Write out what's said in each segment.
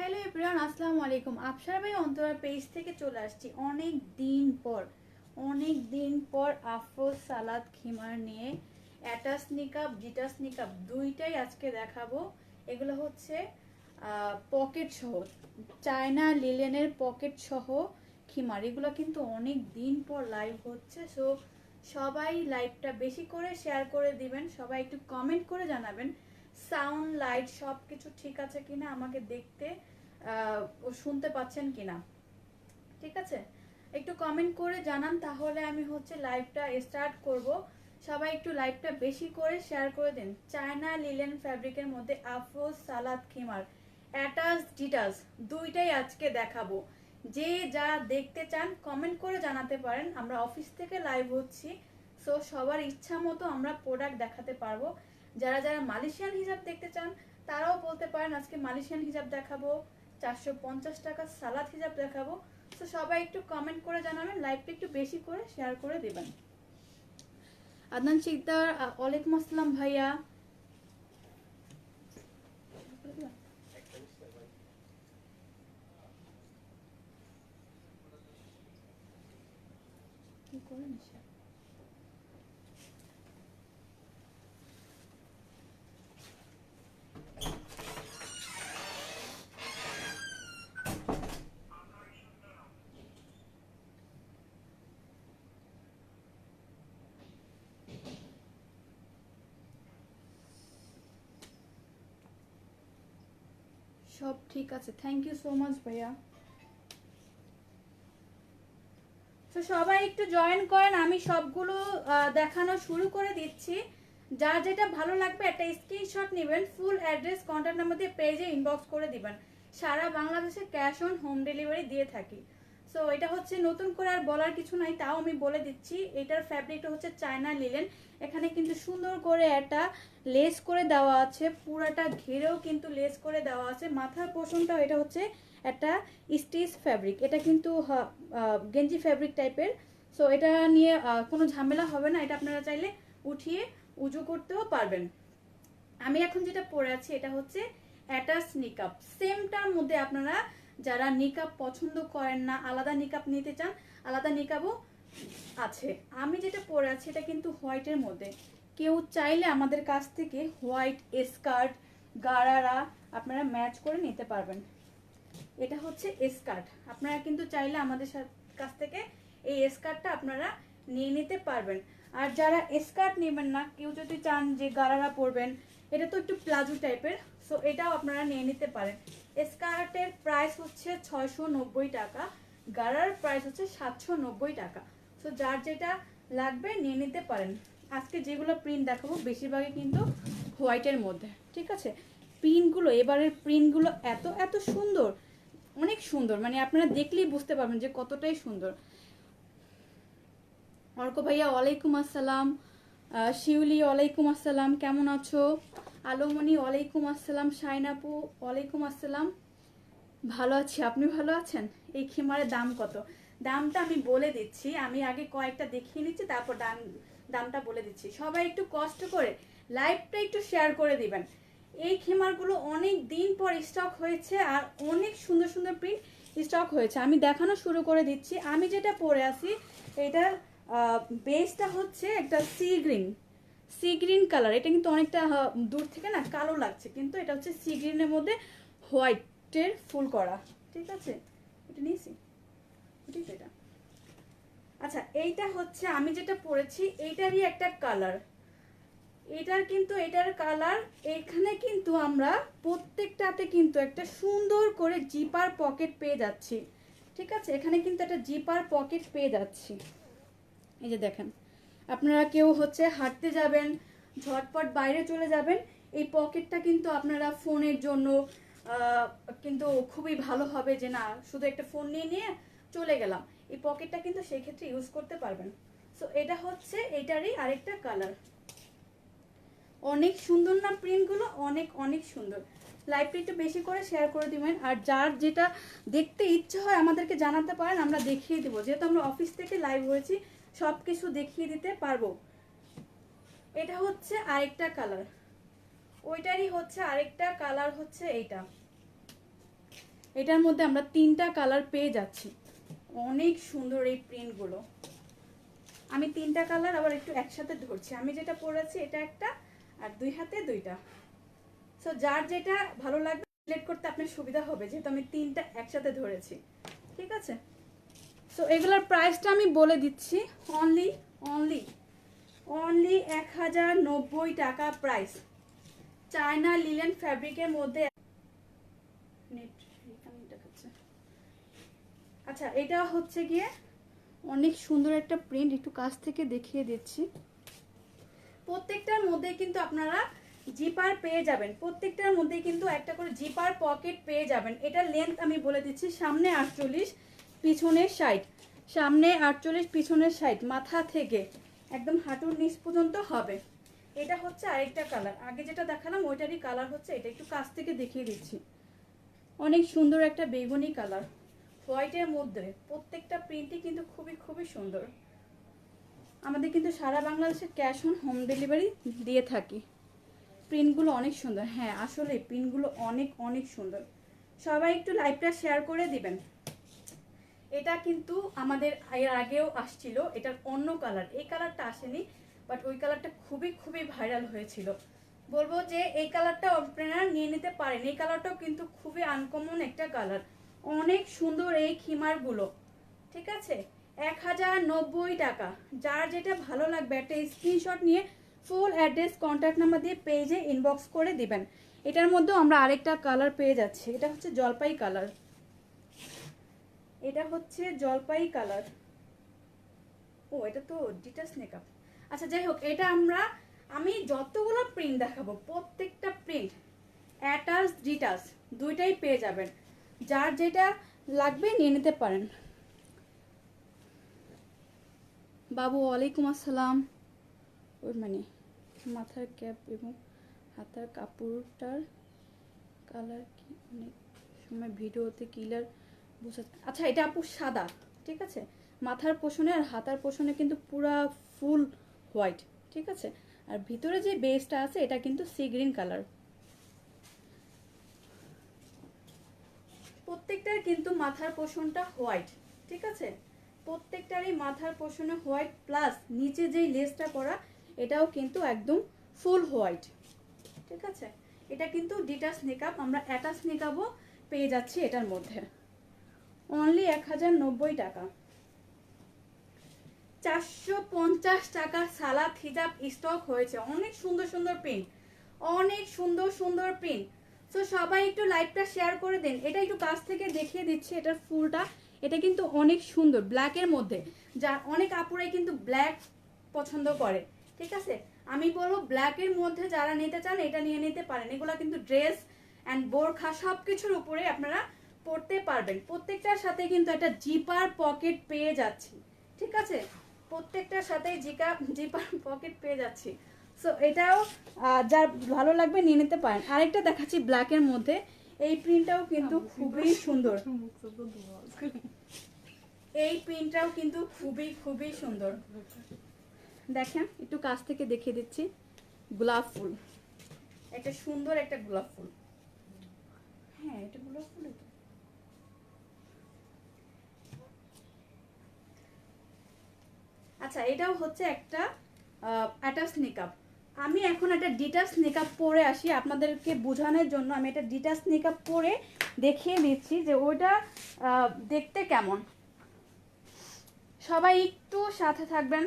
Hello everyone আসসালামু আলাইকুম। আপসার ভাই অন্তরা পেজ থেকে চলে আসছি। অনেক দিন পর, অনেক দিন পর আফরো সালাদ, খিমার নিয়ে অ্যাটাস নিকাপ জিটাস নিকাপ দুইটাই আজকে দেখাবো। এগুলো হচ্ছে পকেট সহ, চায়না লিলেনের পকেট সহ খিমার। এগুলো কিন্তু অনেক দিন পর লাইভ হচ্ছে সো সবাই লাইভটা বেশি করে শেয়ার করে দিবেন। সবাই একটু কমেন্ট করে জানাবেন। সাউন্ড লাইট সব কিছু ঠিক আছে কিনা আমাকে দেখতে ও শুনতে পাচ্ছেন কিনা। ঠিক আছে? একটু কমেন্ট করে জানান, তাহলে আমি হচ্ছে লাইভটা স্টার্ট করব। সবাই একটু লাইভটা বেশি করে শেয়ার করে দিন। চায়না লিলেন ফ্যাব্রিকের মধ্যে আফরোজ সালাদ খিমার অ্যাটাস ডিটাস দুইটাই আজকে দেখাবো। যে যা দেখতে চান কমেন্ট করে জানাতে পারেন। আমরা অফিস থেকে লাইভ হচ্ছি সো সবার ইচ্ছা মতো আমরা প্রোডাক্ট দেখাতে পারব। যারা যারা মালয়েশিয়ান হিসাব দেখতে চান, তারাও বলতে পারেন, আজকে মালয়েশিয়ান হিসাব দেখাবো, চারশো পঞ্চাশ টাকা সালাদ হিসাব দেখাবো। তো সবাই একটু কমেন্ট করে জানাবেন লাইভটা একটু বেশি করে শেয়ার করে দেবেন। আদনান শিকদার ওয়ালাইকুম আসসালাম ভাইয়া। কি করেন সব ঠিক আছে। থ্যাংক ইউ সো মাচ ভাইয়া। তো সবাই একটু জয়েন করেন, আমি সবগুলো দেখানো শুরু করে দিচ্ছি। যার যেটা ভালো লাগবে, একটা স্ক্রিনশট নেবেন ফুল অ্যাড্রেস কন্ট্যাক্ট নাম্বার দিয়ে পেজে ইনবক্স করে দিবেন। সারা বাংলাদেশে ক্যাশ অন হোম ডেলিভারি দিয়ে থাকি। সো এটা হচ্ছে নতুন করে আর বলার কিছু নাই, তাও আমি বলে দিচ্ছি। এটার ফ্যাব্রিকটা হচ্ছে চায়না লিলেন এখানে কিন্তু সুন্দর করে একটা লেস করে দেওয়া আছে, পুরাটা ঘিরেও কিন্তু লেস করে দেওয়া আছে। মাথার পোষণটাও এটা হচ্ছে একটা স্টিচ ফ্যাব্রিক এটা কিন্তু গেঞ্জি ফ্যাব্রিক টাইপের সো এটা নিয়ে কোনো ঝামেলা হবে না। এটা আপনারা চাইলে উঠিয়ে উজু করতেও পারবেন। আমি এখন যেটা পরে আছি, এটা হচ্ছে অ্যাটাচ নিকাপ সেমটার মধ্যে আপনারা যারা নিকাপ পছন্দ করেন না, আলাদা নিকাপ নিতে চান, আলাদা নিকাপও আছে। আমি যেটা পরে আছি এটা কিন্তু হোয়াইটের মধ্যে। কেউ চাইলে আমাদের কাছ থেকে হোয়াইট স্কার্ট গারারা আপনারা ম্যাচ করে নিতে পারবেন। এটা হচ্ছে স্কার্ট আপনারা কিন্তু চাইলে আমাদের কাছ থেকে এই স্কার্টটা আপনারা নিয়ে নিতে পারবেন। আর যারা স্কার্ট নেবেন না, কেউ যদি চান যে গারারা পরবেন, এটা তো একটু প্লাজো টাইপের সো এটাও আপনারা নিয়ে নিতে পারেন। স্কার্টের প্রাইস হচ্ছে ছয়শো নব্বই টাকা গারার প্রাইস হচ্ছে সাতশো নব্বই টাকা। সো যার যেটা লাগবে নিয়ে নিতে পারেন। আজকে যেগুলো প্রিন্ট দেখাবো, বেশিরভাগই কিন্তু হোয়াইটের মধ্যে, ঠিক আছে? প্রিন্টগুলো এবারের প্রিন্টগুলো এত এত সুন্দর, অনেক সুন্দর। মানে আপনারা দেখলেই বুঝতে পারবেন যে কতটাই সুন্দর। অর্ক ভাইয়া, ওয়ালাইকুম আসসালাম। শিউলি, ওয়ালাইকুম আসসালাম, কেমন আছো? আলোমণি, ওয়ালাইকুম আসসালাম, শাইনাপু, ওয়ালাইকুম আসসালাম। ভালো আছি, আপনি ভালো আছেন? এই খিমারের দাম কত? দামটা আমি বলে দিচ্ছি, আমি আগে কয়েকটা দেখিয়ে নিচ্ছি, তারপর দাম, দামটা বলে দিচ্ছি। সবাই একটু কষ্ট করে লাইভটা একটু শেয়ার করে দিবেন। এই খেমারগুলো অনেক দিন পর স্টক হয়েছে আর অনেক সুন্দর সুন্দর প্রিন্ট স্টক হয়েছে। আমি দেখানো শুরু করে দিচ্ছি। আমি যেটা পরে আছি এটার বেসটা হচ্ছে একটা sea green sea green colour এটা কিন্তু অনেকটা দূর থেকে না কালো লাগছে, কিন্তু এটা হচ্ছে সি গ্রিনের মধ্যে হোয়াইটের ফুল করা। ঠিক আছে? এটা নিয়েছি? ঠিক এটা। আচ্ছা এইটা হচ্ছে, আমি যেটা পরেছি এইটারই একটা কালার এটার কিন্তু, এটার কালার এখানে কিন্তু আমরা প্রত্যেকটাতে কিন্তু একটা সুন্দর করে জিপার পকেট পেয়ে যাচ্ছি। ঠিক আছে? এখানে কিন্তু একটা জিপার পকেট পেয়ে যাচ্ছি। এই যে দেখেন, আপনারা কেউ হচ্ছে হাঁটতে যাবেন, ঝটপট বাইরে চলে যাবেন, এই পকেটটা কিন্তু আপনারা ফোনের জন্য কিন্তু খুবই ভালো হবে যে না, শুধু একটা ফোন নিয়ে নিয়ে চলে গেলাম। এই পকেটটা কিন্তু সেই ক্ষেত্রে ইউজ করতে পারবেন। সো এটা হচ্ছে, এটারই আরেকটা কালার অনেক সুন্দর না প্রিন্টগুলো অনেক অনেক সুন্দর। লাইভটা একটু বেশি করে শেয়ার করে দিবেন। আর যার যেটা দেখতে ইচ্ছে হয় আমাদেরকে জানাতে পারেন, আমরা দেখিয়ে দেবো। যেহেতু আমরা অফিস থেকে লাইভ হয়েছি সব কিছু দেখিয়ে দিতে পারব। এটা হচ্ছে আরেকটা কালার ওইটারই হচ্ছে আরেকটা কালার হচ্ছে এইটা। এটার মধ্যে আমরা তিনটা কালার পেয়ে যাচ্ছি। অনেক সুন্দর এই প্রিন্টগুলো আমি তিনটা কালার আবার একটু একসাথে ধরছি। আমি যেটা পরেছি, এটা একটা আর দুই হাতে দুইটা। সো যার যেটা ভালো লাগবে সিলেক্ট করতে আপনার সুবিধা হবে, যেহেতু আমি তিনটা একসাথে ধরেছি। ঠিক আছে? সো এগুলোর প্রাইসটা আমি বলে দিচ্ছি। অনলি অনলি অনলি এক হাজার নব্বই টাকা প্রাইস চায়না লিলেন ফ্যাব্রিকের মধ্যে আচ্ছা এটা হচ্ছে গিয়ে অনেক সুন্দর একটা প্রিন্ট একটু কাছ থেকে দেখিয়ে দিচ্ছি। প্রত্যেকটার মধ্যে কিন্তু আপনারা জিপার পেয়ে যাবেন। প্রত্যেকটার মধ্যে কিন্তু একটা করে জিপার পকেট পেয়ে যাবেন। এটার লেন্থ আমি বলে দিচ্ছি, সামনে আটচল্লিশ পিছনের সাইড সামনে আটচল্লিশ, পিছনের সাইড মাথা থেকে একদম হাঁটুর নিচ পর্যন্ত হবে। এটা হচ্ছে আরেকটা কালার আগে যেটা দেখালাম, ওইটারই কালার হচ্ছে এটা। একটু কাছ থেকে দেখিয়ে দিচ্ছি। অনেক সুন্দর একটা বেগুনি কালার হোয়াইটের মধ্যে প্রত্যেকটা প্রিন্টই কিন্তু খুবই খুবই সুন্দর। আমাদের কিন্তু সারা বাংলাদেশে ক্যাশ অন হোম ডেলিভারি দিয়ে থাকি। প্রিন্টগুলো অনেক সুন্দর। হ্যাঁ আসলে প্রিন্টগুলো অনেক অনেক সুন্দর। সবাই একটু লাইভটা শেয়ার করে দিবেন। এটা কিন্তু আমাদের এর আগেও আসছিল, এটার অন্য কালার এই কালারটা আসেনি বাট ওই কালারটা খুবই খুবই ভাইরাল হয়েছিল। বলব যে এই কালারটা আপনারা নিয়ে নিতে পারেন। এই কালারটাও কিন্তু খুবই আনকমন একটা কালার অনেক সুন্দর এই খিমারগুলো, ঠিক আছে? এক হাজার নব্বই টাকা। যার যেটা ভালো লাগবে, একটা স্ক্রিনশট নিয়ে ফুল অ্যাড্রেস কন্ট্যাক্ট নাম্বার দিয়ে পেজে ইনবক্স করে দিবেন। এটার মধ্যেও আমরা আরেকটা কালার পেয়ে যাচ্ছি। এটা হচ্ছে জলপাই কালার এটা হচ্ছে জলপাই কালার। ও, এটা তো ডিটাস মেকআপ আচ্ছা যাই হোক, এটা আমরা, আমি যতগুলো প্রিন্ট দেখাবো, প্রত্যেকটা প্রিন্ট অ্যাটাচ ডিটাস দুইটাই পেয়ে যাবেন। যার যেটা লাগবে নিয়ে নিতে পারেন। বাবু, ওয়ালাইকুম আসসালাম। ওই মানে মাথার ক্যাপ এবং হাতার কাপড়টার কালার কি? অনেক সময় ভিডিওতে কিলার আচ্ছা এটা আপু সাদা, ঠিক আছে? মাথার পোষণে আর হাতার পোষণে কিন্তু পুরা ফুল হোয়াইট, ঠিক আছে? আর ভিতরে যে বেসটা আছে, এটা কিন্তু সি গ্রিন কালার। প্রত্যেকটার কিন্তু মাথার পোষণটা হোয়াইট, ঠিক আছে? প্রত্যেকটারই মাথার পোষণে হোয়াইট, প্লাস নিচে যেই লেসটা করা এটাও কিন্তু একদম ফুল হোয়াইট, ঠিক আছে? এটা কিন্তু ডিটাস মেকআপ, আমরা অ্যাটাচ মেকআপও পেয়ে যাচ্ছি এটার মধ্যে। অনলি এক হাজার নব্বই টাকা। চারশো পঞ্চাশ টাকা সালাদ, হিজাব স্টক হয়েছে। অনেক সুন্দর সুন্দর প্রিন্ট অনেক সুন্দর সুন্দর প্রিন্ট তো সবাই একটু লাইভটা শেয়ার করে দিন। এটা একটু কাছ থেকে দেখিয়ে দিচ্ছি এটার ফুলটা। এটা কিন্তু অনেক সুন্দর ব্ল্যাকের মধ্যে। যা, অনেক আপুরাই কিন্তু ব্ল্যাক পছন্দ করে। ঠিক আছে? আমি বলব ব্ল্যাকের মধ্যে যারা নিতে চান, এটা নিয়ে নিতে পারেন। এগুলো কিন্তু ড্রেস অ্যান্ড বোরখা সব কিছুর উপরে আপনারা পড়তে পারবেন। প্রত্যেকটার সাথে কিন্তু একটা জিপার পকেট পেয়ে যাচ্ছি। ঠিক আছে? প্রত্যেকটার সাথে জিকা জিপার পকেট পেয়ে যাচ্ছি। সো এটাও যার ভালো লাগবে নিয়ে নিতে পারেন। আরেকটা দেখাচ্ছি ব্ল্যাকের মধ্যে। এই প্রিন্টটাও কিন্তু খুবই সুন্দর। এই প্রিন্টটাও কিন্তু খুবই খুবই সুন্দর। দেখেন একটু কাছ থেকে দেখিয়ে দিচ্ছি। গোলাপ ফুল। একটা সুন্দর একটা গোলাপ ফুল। হ্যাঁ এটা গোলাপ ফুল আচ্ছা এটাও হচ্ছে একটা অ্যাটাচ মেকআপ আমি এখন একটা ডিটাস মেকআপ পরে আসি আপনাদেরকে বোঝানোর জন্য। আমি এটা ডিটাস মেকআপ পরে দেখিয়ে দিচ্ছি যে ওটা দেখতে কেমন। সবাই একটু সাথে থাকবেন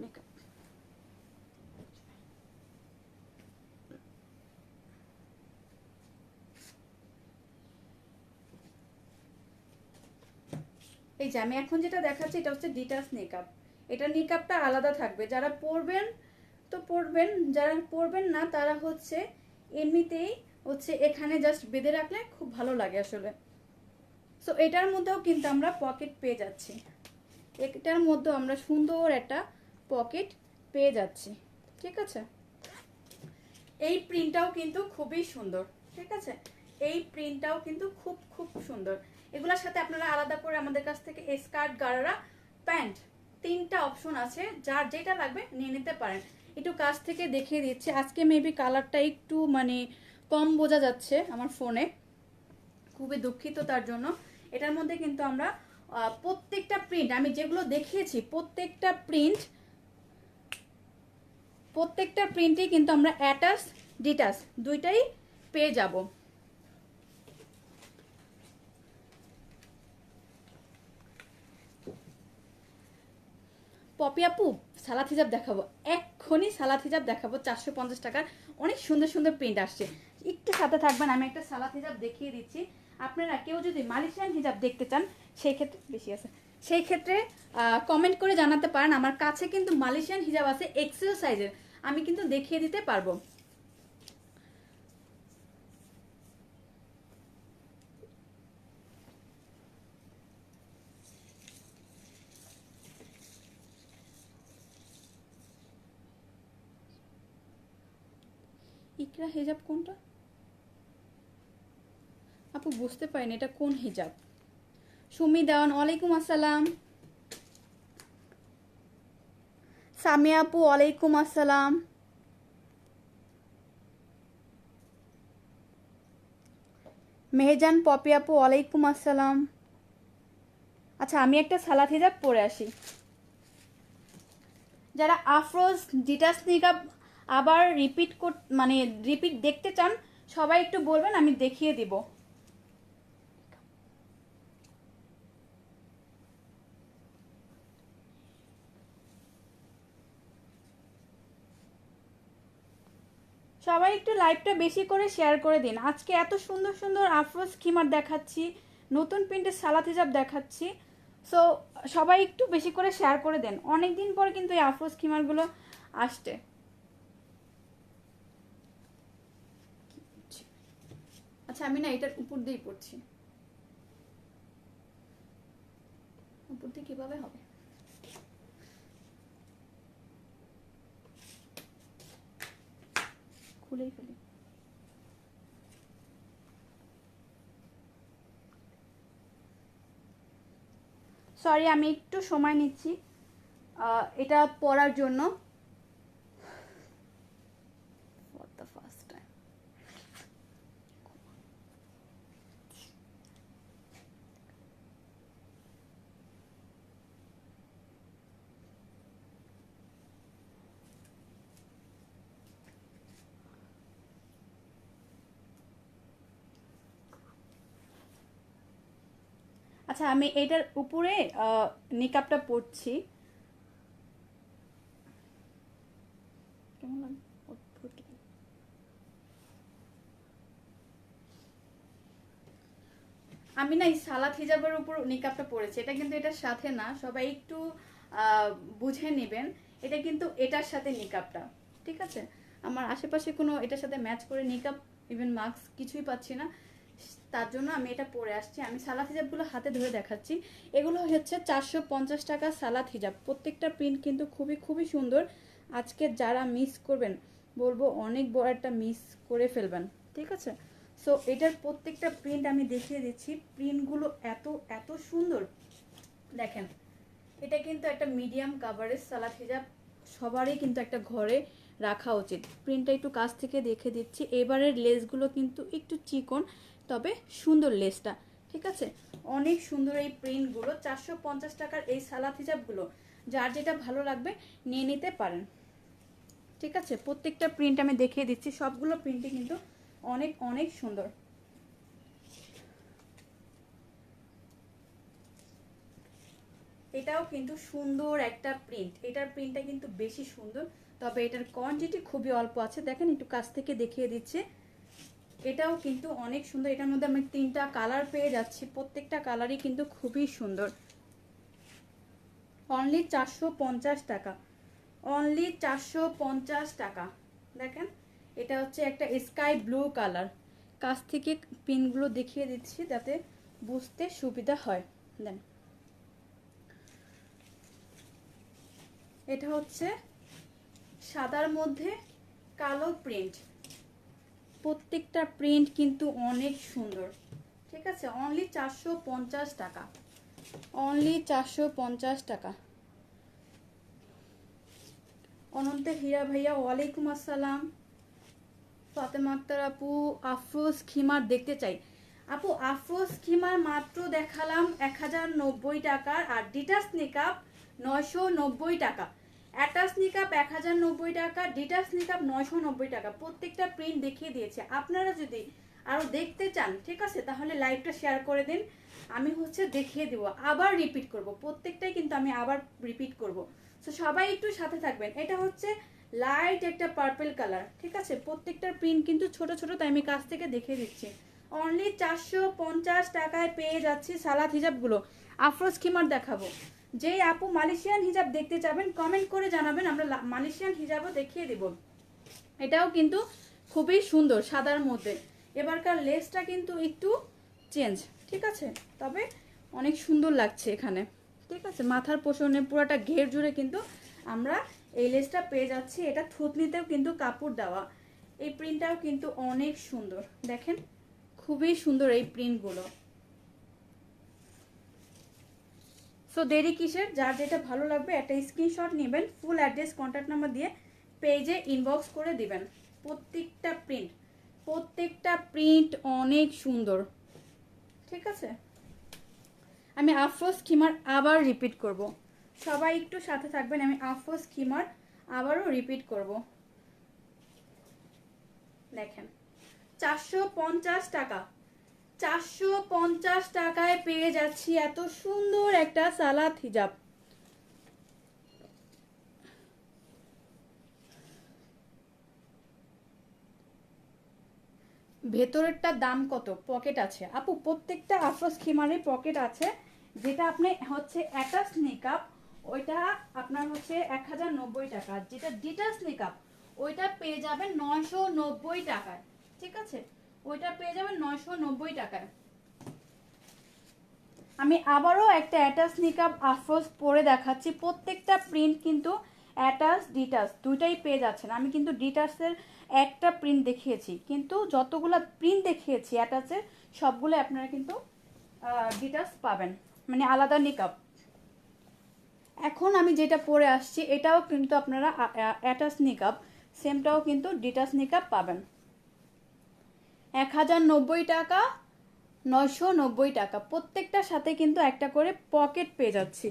মেকআপ এই যে আমি এখন যেটা দেখাচ্ছি, এটা হচ্ছে ডিটাস মেকআপ এটা মেকআপটা আলাদা থাকবে। যারা পরবেন, তো পরবেন, যারা পরবেন না, তারা হচ্ছে এমনিতেই হচ্ছে এখানে জাস্ট বেঁধে রাখলে খুব ভালো লাগে আসলে। সো এটার মধ্যেও কিন্তু আমরা পকেট পেয়ে যাচ্ছি। এটার মধ্যেও আমরা সুন্দর একটা পকেট পেয়ে যাচ্ছি। ঠিক আছে? এই প্রিন্টটাও কিন্তু খুবই সুন্দর। ঠিক আছে? এই প্রিন্টটাও কিন্তু খুব খুব সুন্দর। এগুলোর সাথে আপনারা আলাদা করে আমাদের কাছ থেকে স্কার্ট গারারা প্যান্ট তিনটা অপশন আছে, যার যেটা লাগবে নিয়ে নিতে পারেন। একটু কাছ থেকে দেখিয়ে দিচ্ছি, আজকে মেবি কালারটা একটু মানে কম বোঝা যাচ্ছে আমার ফোনে খুবই দুঃখিত তার জন্য। এটার মধ্যে কিন্তু আমরা প্রত্যেকটা প্রিন্ট আমি যেগুলো দেখিয়েছি, প্রত্যেকটা প্রিন্ট প্রত্যেকটা প্রিন্টই কিন্তু আমরা অ্যাটাচ ডিটাচ দুইটাই পেয়ে যাব। পপি আপু, সালাদ হিজাব দেখাবো। এক্ষুনি সালাদ হিজাব দেখাবো, চারশো পঞ্চাশ টাকার। অনেক সুন্দর সুন্দর প্রিন্ট আসছে। একটু সাথে থাকবেন, আমি একটা সালাদ হিজাব দেখিয়ে দিচ্ছি। আপনারা কেউ যদি মালয়েশিয়ান হিজাব দেখতে চান, সেই ক্ষেত্রে বেশি আছে। সেই ক্ষেত্রে কমেন্ট করে জানাতে পারেন। আমার কাছে কিন্তু মালয়েশিয়ান হিজাব আছে এক্সেল সাইজের আমি কিন্তু দেখিয়ে দিতে পারব। হিজাব কোনটা? আপু, বুঝতে পারিনি, এটা কোন হিজাব? সুমি দেওয়ান, ওয়ালাইকুম আসসালাম। সামিয়া আপু, ওয়ালাইকুম আসসালাম। মেহজান, পপি আপু, ওয়ালাইকুম আসসালাম। আচ্ছা আমি একটা সালাদ হিজাব পরে আসি। যারা আফরোজ ডিটাস নিকাব আবার রিপিট কর মানে রিপিট দেখতে চান, সবাই একটু বলবেন, আমি দেখিয়ে দিব। সবাই একটু লাইভটা বেশি করে শেয়ার করে দিন। আজকে এত সুন্দর সুন্দর আফরোজ খিমার দেখাচ্ছি, নতুন প্রিন্টের সালাদ হিজাব দেখাচ্ছি। সো সবাই একটু বেশি করে শেয়ার করে দেন। অনেক দিন পর কিন্তু এই আফরোজ খিমারগুলো আসছে। আচ্ছা আমি না এটার উপর দিয়েই পড়ছি। উপর দিয়ে কীভাবে হবে? খুলেই ফেলি। সরি আমি একটু সময় নিচ্ছি। এটা পড়ার জন্য। আচ্ছা আমি এটার উপরে নিকাপটা লাগে? আমি না এই সালাদ হিজাবের উপর নিকাপটা পরেছি এটা কিন্তু এটার সাথে না, সবাই একটু বুঝে নেবেন। এটা কিন্তু এটার সাথে নিকাপটা ঠিক আছে? আমার আশেপাশে কোনো এটার সাথে ম্যাচ করে নিকাপ ইভেন মাস্ক কিছুই পাচ্ছি না। তার জন্য আমি এটা পরে আসছি। আমি সালাদ হিজাবগুলো হাতে ধরে দেখাচ্ছি। এগুলো হচ্ছে চারশো পঞ্চাশ টাকা সালাদ হিজাব। প্রত্যেকটা প্রিন্ট কিন্তু খুবই খুবই সুন্দর। আজকে যারা মিস করবেন, বলব অনেক বড় একটা মিস করে ফেলবেন। ঠিক আছে? সো এটার প্রত্যেকটা প্রিন্ট আমি দেখিয়ে দিচ্ছি। প্রিন্টগুলো এত এত সুন্দর। দেখেন, এটা কিন্তু একটা মিডিয়াম কাভারেজ সালাদ হিজাব। সবারই কিন্তু একটা ঘরে রাখা উচিত। প্রিন্টটা একটু কাছ থেকে দেখে দিচ্ছি। এবারের লেসগুলো কিন্তু একটু চিকন। তবে সুন্দর লেসটা, ঠিক আছে? অনেক সুন্দর এই প্রিন্টগুলো চারশো পঞ্চাশ টাকার এই সালাদ হিজাবগুলো যার যেটা ভালো লাগবে নিয়ে নিতে পারেন। ঠিক আছে? প্রত্যেকটা প্রিন্ট আমি দেখিয়ে দিচ্ছি, সবগুলো প্রিন্টই কিন্তু অনেক অনেক সুন্দর। এটাও কিন্তু সুন্দর একটা প্রিন্ট এটার প্রিন্টটা কিন্তু বেশি সুন্দর, তবে এটার কোয়ান্টিটি খুবই অল্প আছে। দেখেন, একটু কাছ থেকে দেখিয়ে দিচ্ছে। এটাও কিন্তু অনেক সুন্দর। এটার মধ্যে আমি তিনটা কালার পেয়ে যাচ্ছি। প্রত্যেকটা কালারই কিন্তু খুবই সুন্দর। অনলি চারশো পঞ্চাশ টাকা। অনলি চারশো পঞ্চাশ টাকা। দেখেন, এটা হচ্ছে একটা স্কাই ব্লু কালার কাছ থেকে পিনগুলো দেখিয়ে দিচ্ছি যাতে বুঝতে সুবিধা হয়। দেন। এটা হচ্ছে সাদার মধ্যে কালো প্রিন্ট প্রত্যেকটা প্রিন্ট কিন্তু অনেক সুন্দর। ঠিক আছে? অনলি চারশো পঞ্চাশ টাকা। অনলি চারশো পঞ্চাশ টাকা। অনন্ত হীরা ভাইয়া, ওয়ালাইকুম আসসালাম। ফাতেমা আক্তার আপু, আফরোজ খিমার দেখতে চাই। আপু, আফরোজ খিমার মাত্র দেখালাম এক হাজার নব্বই টাকার আর ডিটাস নিকাপ নয়শো নব্বই টাকা। অ্যাটাস নিকাপ এক হাজার নব্বই টাকা ডিটাস নিকাপ নয়শো নব্বই টাকা। প্রত্যেকটা প্রিন্ট দেখিয়ে দিয়েছে। আপনারা যদি আরও দেখতে চান, ঠিক আছে, তাহলে লাইভটা শেয়ার করে দিন। আমি হচ্ছে দেখিয়ে দিব। আবার রিপিট করব। প্রত্যেকটাই কিন্তু আমি আবার রিপিট করব। সো সবাই একটু সাথে থাকবেন। এটা হচ্ছে লাইট একটা পার্পল কালার ঠিক আছে? প্রত্যেকটার প্রিন্ট কিন্তু ছোট ছোট, তাই আমি কাছ থেকে দেখিয়ে দিচ্ছি। অনলি চারশো পঞ্চাশ টাকায় পেয়ে যাচ্ছি সালাদ হিজাবগুলো। আফরোজ খিমার দেখাবো। যেই আপু মালয়েশিয়ান হিজাব দেখতে চাবেন কমেন্ট করে জানাবেন, আমরা মালয়েশিয়ান হিজাবও দেখিয়ে দিব। এটাও কিন্তু খুবই সুন্দর সাদার মধ্যে। এবারকার লেসটা কিন্তু একটু চেঞ্জ ঠিক আছে? তবে অনেক সুন্দর লাগছে এখানে, ঠিক আছে? মাথার পোষণে পুরোটা ঘের জুড়ে কিন্তু আমরা এই লেসটা পেয়ে যাচ্ছি। এটা থুতনিতেও কিন্তু কাপড় দেওয়া। এই প্রিন্টটাও কিন্তু অনেক সুন্দর। দেখেন, খুবই সুন্দর এই প্রিন্টগুলো সো দেরি কিসের? যার যেটা ভালো লাগবে, একটা স্ক্রিনশট নেবেন ফুল অ্যাড্রেস কন্ট্যাক্ট নাম্বার দিয়ে পেজে ইনবক্স করে দিবেন। প্রত্যেকটা প্রিন্ট প্রত্যেকটা প্রিন্ট অনেক সুন্দর। ঠিক আছে? আমি আফরোজ খিমার আবার রিপিট করব। সবাই একটু সাথে থাকবেন, আমি আফরোজ খিমার আবারও রিপিট করব। দেখেন, চারশো পঞ্চাশ টাকা। চারশো পঞ্চাশ টাকায় পেয়ে যাচ্ছি। এত সুন্দর একটা সালাদ হিজাব। ভেতরেরটা দাম কত? পকেট আছে। আপু, প্রত্যেকটা আফরোজ খিমারে পকেট আছে। যেটা আপনি হচ্ছে অ্যাটাচ মেকআপ ওইটা আপনার হচ্ছে এক হাজার নব্বই টাকা। যেটা ডিটাচ মেকআপ ওইটা পেয়ে যাবেন নয়শো নব্বই টাকায়। ঠিক আছে? ওইটা পেয়ে যাবেন নয়শো নব্বই টাকায়। আমি আবারও একটা অ্যাটাচ নিকাপ আফরোজ পরে দেখাচ্ছি। প্রত্যেকটা প্রিন্ট কিন্তু অ্যাটাচ ডিটাস দুইটাই পেয়ে যাচ্ছেন। আমি কিন্তু ডিটাসের একটা প্রিন্ট দেখিয়েছি। কিন্তু যতগুলো প্রিন্ট দেখিয়েছি অ্যাটাচের সবগুলো আপনারা কিন্তু ডিটাস পাবেন। মানে আলাদা নিকাপ এখন আমি যেটা পরে আসছি, এটাও কিন্তু আপনারা অ্যাটাচ নিকাপ সেমটাও কিন্তু ডিটাচ নিকাপ পাবেন। এক হাজার নব্বই টাকা, নয়শো নব্বই টাকা। প্রত্যেকটার সাথে কিন্তু একটা করে পকেট পেয়ে যাচ্ছি।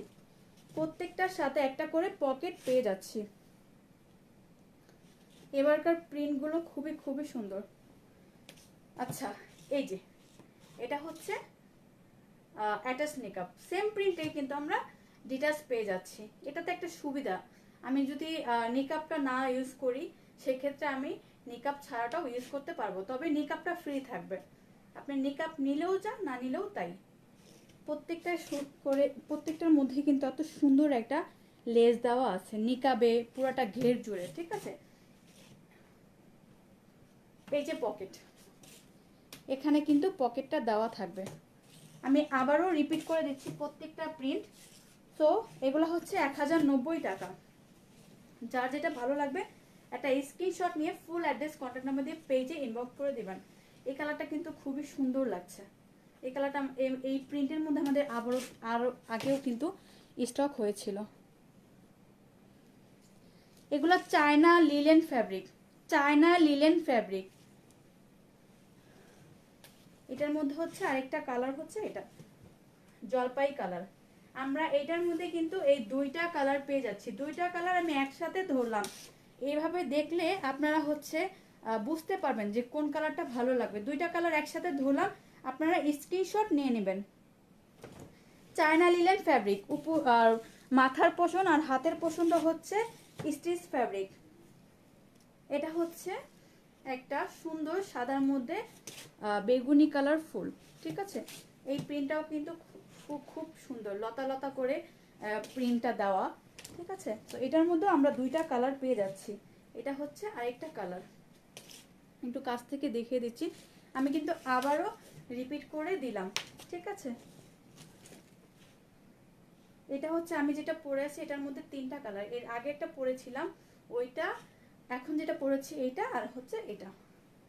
প্রত্যেকটার সাথে একটা করে পকেট পেয়ে যাচ্ছি। এবারকার প্রিন্টগুলো খুবই খুবই সুন্দর। আচ্ছা এই যে, এটা হচ্ছে অ্যাটাচ মেকআপ। সেম প্রিন্টে কিন্তু আমরা ডিটাচ পেয়ে যাচ্ছি। এটাতে একটা সুবিধা। আমি যদি নিকাপটা না ইউজ করি, সেক্ষেত্রে আমি নিকাপ ছাড়াটাও ইউজ করতে পারব, তবে নিকাপটা ফ্রি থাকবে। আপনি নিকাপ নিলেও যান না নিলেও তাই। প্রত্যেকটা শুট করে, প্রত্যেকটার মধ্যে কিন্তু এত সুন্দর একটা লেস দেওয়া আছে নিকাবে পুরাটা ঘের জুড়ে, ঠিক আছে? এই যে পকেট এখানে কিন্তু পকেটটা দেওয়া থাকবে। আমি আবারও রিপিট করে দিচ্ছি প্রত্যেকটা প্রিন্ট তো এগুলো হচ্ছে এক হাজার নব্বই টাকা। যার যেটা ভালো লাগবে একটা স্ক্রিনশট নিয়ে ফুল অ্যাড্রেস কন্ট্যাক্ট নাম্বার দিয়ে পেজে ইনবক্স করে দেবেন। এই কালারটা কিন্তু খুবই সুন্দর লাগছে। এই কালারটা এই- প্রিন্টের মধ্যে আমাদের আবারও আরও আগেও কিন্তু স্টক হয়েছিল। এগুলো China linen fabric China linen fabric এটার মধ্যে হচ্ছে আরেকটা কালার হচ্ছে এটা। জলপাই কালার আমরা এটার মধ্যে কিন্তু এই দুইটা কালার পেয়ে যাচ্ছি। দুইটা কালার আমি একসাথে ধরলাম। এইভাবে দেখলে আপনারা হচ্ছে বুঝতে পারবেন যে কোন কালারটা ভালো লাগবে। দুইটা কালার একসাথে ধরলাম, আপনারা স্ক্রিনশট নিয়ে নেবেন। চায়না লিলেন ফ্যাব্রিক উপু, আর মাথার পোষণ আর হাতের পোষণটা হচ্ছে স্টিচ ফ্যাব্রিক এটা হচ্ছে একটা সুন্দর সাদার মধ্যে বেগুনি কালার ফুল, ঠিক আছে? এই প্রিন্টটাও কিন্তু খুব খুব সুন্দর, লতা লতা করে প্রিন্টটা দেওয়া। ঠিক আছে? তো এটার মধ্যে আমরা দুইটা কালার পেয়ে যাচ্ছি। এটা হচ্ছে আরেকটা কালার একটু কাছ থেকে দেখিয়ে দিচ্ছি। আমি কিন্তু আবারও রিপিট করে দিলাম। ঠিক আছে? এটা হচ্ছে আমি যেটা পরে আছি, এটার মধ্যে তিনটা কালারের আগে একটা পরেছিলাম, ওইটা, এখন যেটা পরেছি এইটা আর হচ্ছে এটা।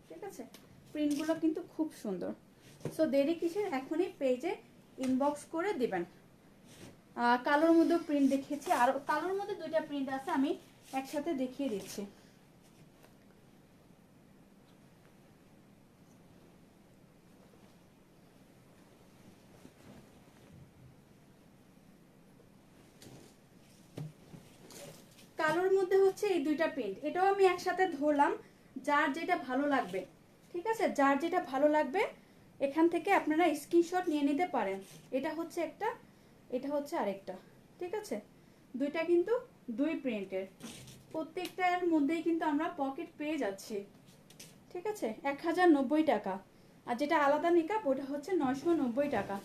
ঠিক আছে? প্রিন্টগুলো কিন্তু খুব সুন্দর। সো দেরি কিসের? এখনই পেজে ইনবক্স করে দিবেন। কালোর মধ্যেও প্রিন্ট দেখিয়েছি। আর কালোর মধ্যে দুইটা প্রিন্ট আছে, আমি একসাথে দেখিয়ে দিচ্ছি। কালোর মধ্যে হচ্ছে এই দুইটা প্রিন্ট এটাও আমি একসাথে ধরলাম, যার যেটা ভালো লাগবে। ঠিক আছে? যার যেটা ভালো লাগবে, এখান থেকে আপনারা স্ক্রিনশট নিয়ে নিতে পারেন। এটা হচ্ছে একটা এটা হচ্ছে আরেকটা, ঠিক আছে? দুইটা কিন্তু দুই প্রিন্টের প্রত্যেকটার মধ্যেই কিন্তু আমরা পকেট পেয়ে যাচ্ছি, ঠিক আছে? এক হাজার নব্বই টাকা। আর যেটা আলাদা নিকাপ ওটা হচ্ছে নয়শো নব্বই টাকা।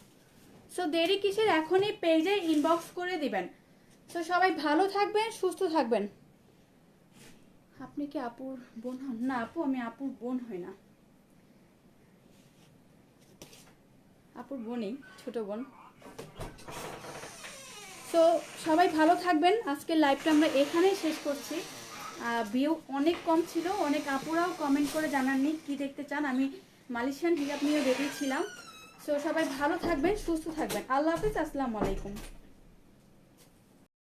সো দেরি কিসের? এখনই পেজে ইনবক্স করে দিবেন। তো সবাই ভালো থাকবেন, সুস্থ থাকবেন। আপনি কি আপুর বোন হন? না, আপু, আমি আপুর বোন হই না। আপুর বোনই, ছোট বোন। তো সবাই ভালো থাকবেন। আজকের লাইভটা আমরা এখানেই শেষ করছি। ভিউ অনেক কম ছিল। অনেক আপুরাও কমেন্ট করে জানাননি কি দেখতে চান। আমি মালয়েশিয়ান হিজাব নিয়েও রেডি ছিলাম। সো সবাই ভালো থাকবেন, সুস্থ থাকবেন। আল্লাহ হাফিজ, আসসালামু আলাইকুম।